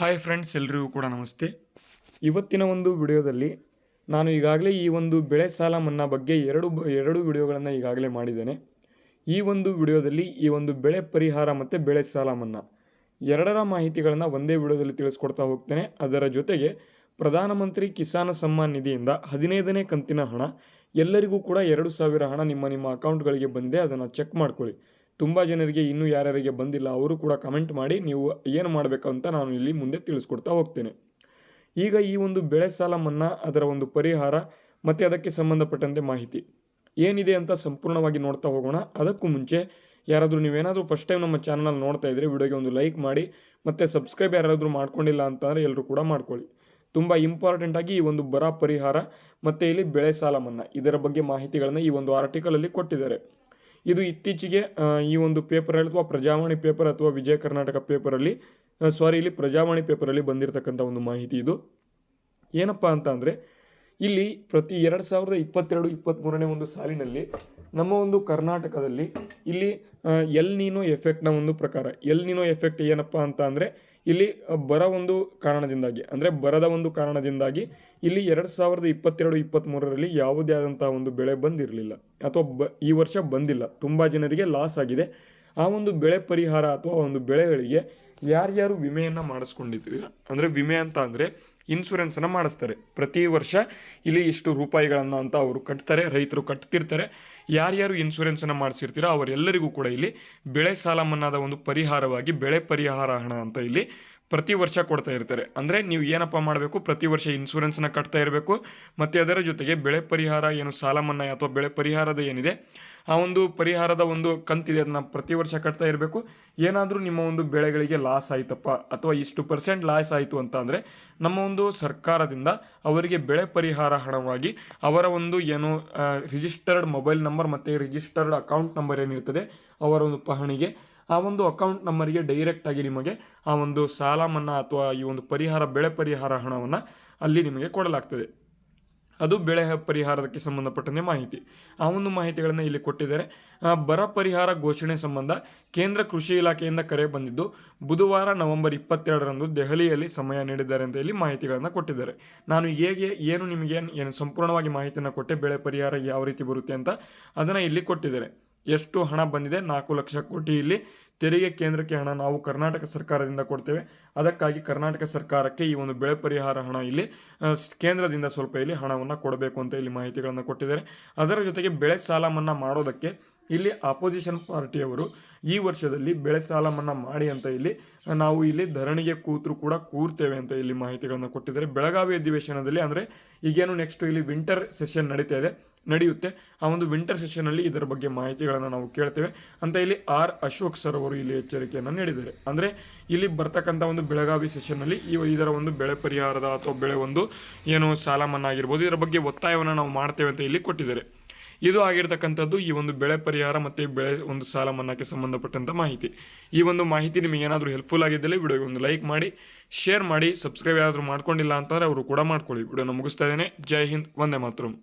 Hi friends ಎಲ್ರಿಗೂ ಕೂಡ ನಮಸ್ತೆ. ಇವತ್ತಿನ ಒಂದು ವಿಡಿಯೋದಲ್ಲಿ ನಾನು ಈಗಾಗಲೇ ಈ ಒಂದು ಬೆಳೆ ಸಾಲ ಮನ್ನಾ ಬಗ್ಗೆ ಎರಡು ಎರಡು ವಿಡಿಯೋಗಳನ್ನು ಈಗಾಗಲೇ ಮಾಡಿದ್ದೇನೆ. ಈ ಒಂದು ವಿಡಿಯೋದಲ್ಲಿ ಈ ಒಂದು ಬೆಳೆ ಪರಿಹಾರ ಮತ್ತು ಬೆಳೆ ಸಾಲ ಮನ್ನಾ ಎರಡರ ಮಾಹಿತಿಗಳನ್ನು ಒಂದೇ ವಿಡಿಯೋದಲ್ಲಿ ತಿಳಿಸ್ಕೊಡ್ತಾ ಹೋಗ್ತೇನೆ. ಅದರ ಜೊತೆಗೆ ಪ್ರಧಾನಮಂತ್ರಿ ಕಿಸಾನ್ ಸಮ್ಮಾನ್ ನಿಧಿಯಿಂದ ಹದಿನೈದನೇ ಕಂತಿನ ಹಣ ಎಲ್ಲರಿಗೂ ಕೂಡ ಎರಡು ಸಾವಿರ ಹಣ ನಿಮ್ಮ ನಿಮ್ಮ ಅಕೌಂಟ್ಗಳಿಗೆ ಬಂದಿದೆ. ಅದನ್ನು ಚೆಕ್ ಮಾಡ್ಕೊಳ್ಳಿ. ತುಂಬ ಜನರಿಗೆ ಇನ್ನೂ ಯಾರ್ಯಾರಿಗೆ ಬಂದಿಲ್ಲ, ಅವರು ಕೂಡ ಕಮೆಂಟ್ ಮಾಡಿ ನೀವು ಏನು ಮಾಡಬೇಕು ಅಂತ ನಾನು ಇಲ್ಲಿ ಮುಂದೆ ತಿಳಿಸ್ಕೊಡ್ತಾ ಹೋಗ್ತೇನೆ. ಈಗ ಈ ಒಂದು ಬೆಳೆ ಸಾಲ ಮನ್ನಾ ಅದರ ಒಂದು ಪರಿಹಾರ ಮತ್ತು ಅದಕ್ಕೆ ಸಂಬಂಧಪಟ್ಟಂತೆ ಮಾಹಿತಿ. ಏನಿದೆ ಅಂತ ಸಂಪೂರ್ಣವಾಗಿ ನೋಡ್ತಾ ಹೋಗೋಣ. ಅದಕ್ಕೂ ಮುಂಚೆ ಯಾರಾದರೂ ನೀವೇನಾದರೂ ಫಸ್ಟ್ ಟೈಮ್ ನಮ್ಮ ಚಾನಲ್ ನೋಡ್ತಾ ಇದ್ದರೆ ವಿಡಿಯೋಗೆ ಒಂದು ಲೈಕ್ ಮಾಡಿ ಮತ್ತು ಸಬ್ಸ್ಕ್ರೈಬ್ ಯಾರಾದರೂ ಮಾಡ್ಕೊಂಡಿಲ್ಲ ಅಂತಂದರೆ ಎಲ್ಲರೂ ಕೂಡ ಮಾಡ್ಕೊಳ್ಳಿ. ತುಂಬ ಇಂಪಾರ್ಟೆಂಟಾಗಿ ಈ ಒಂದು ಬರ ಪರಿಹಾರ ಮತ್ತು ಇಲ್ಲಿ ಬೆಳೆ ಸಾಲ ಮನ್ನಾ ಇದರ ಬಗ್ಗೆ ಮಾಹಿತಿಗಳನ್ನು ಈ ಒಂದು ಆರ್ಟಿಕಲಲ್ಲಿ ಕೊಟ್ಟಿದ್ದಾರೆ. ಇದು ಇತ್ತೀಚೆಗೆ ಈ ಒಂದು ಪೇಪರಲ್ಲಿ ಅಥವಾ ಪ್ರಜಾವಾಣಿ ಪೇಪರ್ ಅಥವಾ ವಿಜಯ ಕರ್ನಾಟಕ ಪೇಪರಲ್ಲಿ ಸಾರಿ ಇಲ್ಲಿ ಪ್ರಜಾವಾಣಿ ಪೇಪರಲ್ಲಿ ಬಂದಿರತಕ್ಕಂಥ ಒಂದು ಮಾಹಿತಿ ಇದು. ಏನಪ್ಪ ಅಂತ ಅಂದರೆ, ಇಲ್ಲಿ ಪ್ರತಿ ಎರಡು ಸಾವಿರದ ಇಪ್ಪತ್ತೆರಡು ಇಪ್ಪತ್ತ್ಮೂರನೇ ಒಂದು ಸಾಲಿನಲ್ಲಿ ನಮ್ಮ ಒಂದು ಕರ್ನಾಟಕದಲ್ಲಿ ಇಲ್ಲಿ ಎಲ್ ನೀನೋ ಎಫೆಕ್ಟ್ನ ಒಂದು ಪ್ರಕಾರ, ಎಲ್ ನೀನೋ ಎಫೆಕ್ಟ್ ಏನಪ್ಪ ಅಂತ ಅಂದರೆ, ಇಲ್ಲಿ ಬರ ಒಂದು ಕಾರಣದಿಂದಾಗಿ, ಅಂದರೆ ಬರದ ಒಂದು ಕಾರಣದಿಂದಾಗಿ ಇಲ್ಲಿ ಎರಡು ಸಾವಿರದ ಇಪ್ಪತ್ತೆರಡು ಇಪ್ಪತ್ತ್ಮೂರರಲ್ಲಿ ಯಾವುದೇ ಆದಂಥ ಒಂದು ಬೆಳೆ ಬಂದಿರಲಿಲ್ಲ ಅಥವಾ ಬ, ಈ ವರ್ಷ ಬಂದಿಲ್ಲ. ತುಂಬ ಜನರಿಗೆ ಲಾಸ್ ಆಗಿದೆ. ಆ ಒಂದು ಬೆಳೆ ಪರಿಹಾರ ಅಥವಾ ಒಂದು ಬೆಳೆಗಳಿಗೆ ಯಾರ್ಯಾರು ವಿಮೆಯನ್ನು ಮಾಡಿಸ್ಕೊಂಡಿದ್ದೀರ ಅಂದರೆ ವಿಮೆ ಅಂತ ಅಂದರೆ ಇನ್ಶೂರೆನ್ಸನ್ನು ಮಾಡಿಸ್ತಾರೆ. ಪ್ರತಿ ವರ್ಷ ಇಲ್ಲಿ ಇಷ್ಟು ರೂಪಾಯಿಗಳನ್ನು ಅಂತ ಅವರು ಕಟ್ತಾರೆ, ರೈತರು ಕಟ್ತಿರ್ತಾರೆ. ಯಾರ್ಯಾರು ಇನ್ಶೂರೆನ್ಸನ್ನು ಮಾಡಿಸಿರ್ತೀರೋ ಅವರೆಲ್ಲರಿಗೂ ಕೂಡ ಇಲ್ಲಿ ಬೆಳೆ ಸಾಲ ಮನ್ನಾದ ಒಂದು ಪರಿಹಾರವಾಗಿ ಬೆಳೆ ಪರಿಹಾರ ಹಣ ಅಂತ ಇಲ್ಲಿ ಪ್ರತಿ ವರ್ಷ ಕೊಡ್ತಾ ಇರ್ತಾರೆ. ಅಂದರೆ ನೀವು ಏನಪ್ಪ ಮಾಡಬೇಕು? ಪ್ರತಿ ವರ್ಷ ಇನ್ಸೂರೆನ್ಸ್ನ ಕಟ್ತಾ ಇರಬೇಕು. ಮತ್ತು ಅದರ ಜೊತೆಗೆ ಬೆಳೆ ಪರಿಹಾರ ಏನು ಸಾಲ ಮನ್ನಾ ಅಥವಾ ಬೆಳೆ ಪರಿಹಾರದ ಏನಿದೆ, ಆ ಒಂದು ಪರಿಹಾರದ ಒಂದು ಕಂತಿದೆ. ಅದನ್ನ ಪ್ರತಿ ವರ್ಷ ಕಟ್ತಾ ಇರಬೇಕು. ಏನಾದರೂ ನಿಮ್ಮ ಒಂದು ಬೆಳೆಗಳಿಗೆ ಲಾಸ್ ಆಯ್ತಪ್ಪ ಅಥವಾ ಇಷ್ಟು ಪರ್ಸೆಂಟ್ ಲಾಸ್ ಆಯಿತು ಅಂತ ಅಂದರೆ, ನಮ್ಮ ಒಂದು ಸರ್ಕಾರದಿಂದ ಅವರಿಗೆ ಬೆಳೆ ಪರಿಹಾರ ಹಣವಾಗಿ ಅವರ ಒಂದು ಏನು ರಿಜಿಸ್ಟರ್ಡ್ ಮೊಬೈಲ್ ನಂಬರ್ ಮತ್ತು ರಿಜಿಸ್ಟರ್ಡ್ ಅಕೌಂಟ್ ನಂಬರ್ ಏನಿರ್ತದೆ, ಅವರ ಒಂದು ಪಹಣಿಗೆ ಆ ಒಂದು ಅಕೌಂಟ್ ನಂಬರಿಗೆ ಡೈರೆಕ್ಟಾಗಿ ನಿಮಗೆ ಆ ಒಂದು ಸಾಲ ಮನ್ನಾ ಅಥವಾ ಈ ಒಂದು ಪರಿಹಾರ, ಬೆಳೆ ಪರಿಹಾರ ಹಣವನ್ನು ಅಲ್ಲಿ ನಿಮಗೆ ಕೊಡಲಾಗ್ತದೆ. ಅದು ಬೆಳೆ ಪರಿಹಾರಕ್ಕೆ ಸಂಬಂಧಪಟ್ಟಂತೆ ಮಾಹಿತಿ. ಆ ಒಂದು ಮಾಹಿತಿಗಳನ್ನು ಇಲ್ಲಿ ಕೊಟ್ಟಿದ್ದಾರೆ. ಬರ ಪರಿಹಾರ ಘೋಷಣೆ ಸಂಬಂಧ ಕೇಂದ್ರ ಕೃಷಿ ಇಲಾಖೆಯಿಂದ ಕರೆ ಬಂದಿದ್ದು, ಬುಧವಾರ ನವೆಂಬರ್ ಇಪ್ಪತ್ತೆರಡರಂದು ದೆಹಲಿಯಲ್ಲಿ ಸಮಯ ನೀಡಿದ್ದಾರೆ ಅಂತ ಇಲ್ಲಿ ಮಾಹಿತಿಗಳನ್ನು ಕೊಟ್ಟಿದ್ದಾರೆ. ನಾನು ಹೇಗೆ, ಏನು ನಿಮಗೆ, ಏನು ಸಂಪೂರ್ಣವಾಗಿ ಮಾಹಿತಿಯನ್ನು ಕೊಟ್ಟೆ, ಬೆಳೆ ಪರಿಹಾರ ಯಾವ ರೀತಿ ಬರುತ್ತೆ ಅಂತ ಅದನ್ನು ಇಲ್ಲಿ ಕೊಟ್ಟಿದ್ದಾರೆ. ಎಷ್ಟು ಹಣ ಬಂದಿದೆ, ನಾಲ್ಕು ಲಕ್ಷ ಕೋಟಿ ಇಲ್ಲಿ. ತೆರಿಗೆ ಕೇಂದ್ರಕ್ಕೆ ಹಣ ನಾವು ಕರ್ನಾಟಕ ಸರ್ಕಾರದಿಂದ ಕೊಡ್ತೇವೆ. ಅದಕ್ಕಾಗಿ ಕರ್ನಾಟಕ ಸರ್ಕಾರಕ್ಕೆ ಈ ಒಂದು ಬೆಳೆ ಪರಿಹಾರ ಹಣ ಇಲ್ಲಿ ಕೇಂದ್ರದಿಂದ ಸ್ವಲ್ಪ ಇಲ್ಲಿ ಹಣವನ್ನು ಕೊಡಬೇಕು ಅಂತ ಇಲ್ಲಿ ಮಾಹಿತಿಗಳನ್ನು ಕೊಟ್ಟಿದ್ದಾರೆ. ಅದರ ಜೊತೆಗೆ ಬೆಳೆ ಸಾಲ ಮನ್ನಾ ಮಾಡೋದಕ್ಕೆ ಇಲ್ಲಿ ಅಪೋಸಿಷನ್ ಪಾರ್ಟಿಯವರು ಈ ವರ್ಷದಲ್ಲಿ ಬೆಳೆ ಸಾಲ ಮನ್ನಾ ಮಾಡಿ ಅಂತ ಇಲ್ಲಿ ನಾವು ಇಲ್ಲಿ ಧರಣಿಗೆ ಕೂತರು ಕೂಡ ಕೂರ್ತೇವೆ ಅಂತ ಇಲ್ಲಿ ಮಾಹಿತಿಗಳನ್ನು ಕೊಟ್ಟಿದ್ದಾರೆ. ಬೆಳಗಾವಿ ಅಧಿವೇಶನದಲ್ಲಿ ಅಂದರೆ ಈಗೇನು ನೆಕ್ಸ್ಟ್ ಇಲ್ಲಿ ವಿಂಟರ್ ಸೆಷನ್ ನಡೀತಾ ಇದೆ. ನಡೆಯುತ್ತೆ. ಆ ಒಂದು ವಿಂಟರ್ ಸೆಷನಲ್ಲಿ ಇದರ ಬಗ್ಗೆ ಮಾಹಿತಿಗಳನ್ನು ನಾವು ಕೇಳ್ತೇವೆ. ಅಂತ ಇಲ್ಲಿ ಆರ್ ಅಶೋಕ್ ಸರ್ ಅವರು ಇಲ್ಲಿ ಎಚ್ಚರಿಕೆಯನ್ನು ನೀಡಿದ್ದಾರೆ. ಅಂದರೆ ಇಲ್ಲಿ ಬರ್ತಕ್ಕಂಥ ಒಂದು ಬೆಳಗಾವಿ ಸೆಷನ್ನಲ್ಲಿ ಈ ಇದರ ಒಂದು ಬೆಳೆ ಪರಿಹಾರದ ಅಥವಾ ಬೆಳೆ ಒಂದು ಏನು ಸಾಲ ಮನ್ನಾ ಆಗಿರ್ಬೋದು, ಇದರ ಬಗ್ಗೆ ಒತ್ತಾಯವನ್ನು ನಾವು ಮಾಡ್ತೇವೆ ಅಂತ ಇಲ್ಲಿ ಕೊಟ್ಟಿದ್ದಾರೆ. ಇದು ಆಗಿರ್ತಕ್ಕಂಥದ್ದು ಈ ಒಂದು ಬೆಳೆ ಪರಿಹಾರ ಮತ್ತು ಬೆಳೆ ಒಂದು ಸಾಲ ಮನ್ನಾಕ್ಕೆ ಸಂಬಂಧಪಟ್ಟಂಥ ಮಾಹಿತಿ. ಈ ಒಂದು ಮಾಹಿತಿ ನಿಮಗೆ ಏನಾದರೂ ಹೆಲ್ಪ್ಫುಲ್ ಆಗಿದ್ದಲ್ಲಿ ವಿಡಿಯೋಗೆ ಒಂದು ಲೈಕ್ ಮಾಡಿ ಶೇರ್ ಮಾಡಿ ಸಬ್ಸ್ಕ್ರೈಬ್ ಯಾರಾದರೂ ಮಾಡ್ಕೊಂಡಿಲ್ಲ ಅಂತಂದರೆ ಅವರು ಕೂಡ ಮಾಡ್ಕೊಳ್ಳಿ. ವಿಡಿಯೋನ ಮುಗಿಸ್ತಾ ಇದ್ದೇನೆ. ಜೈ ಹಿಂದ್, ವಂದೇ ಮಾತರಂ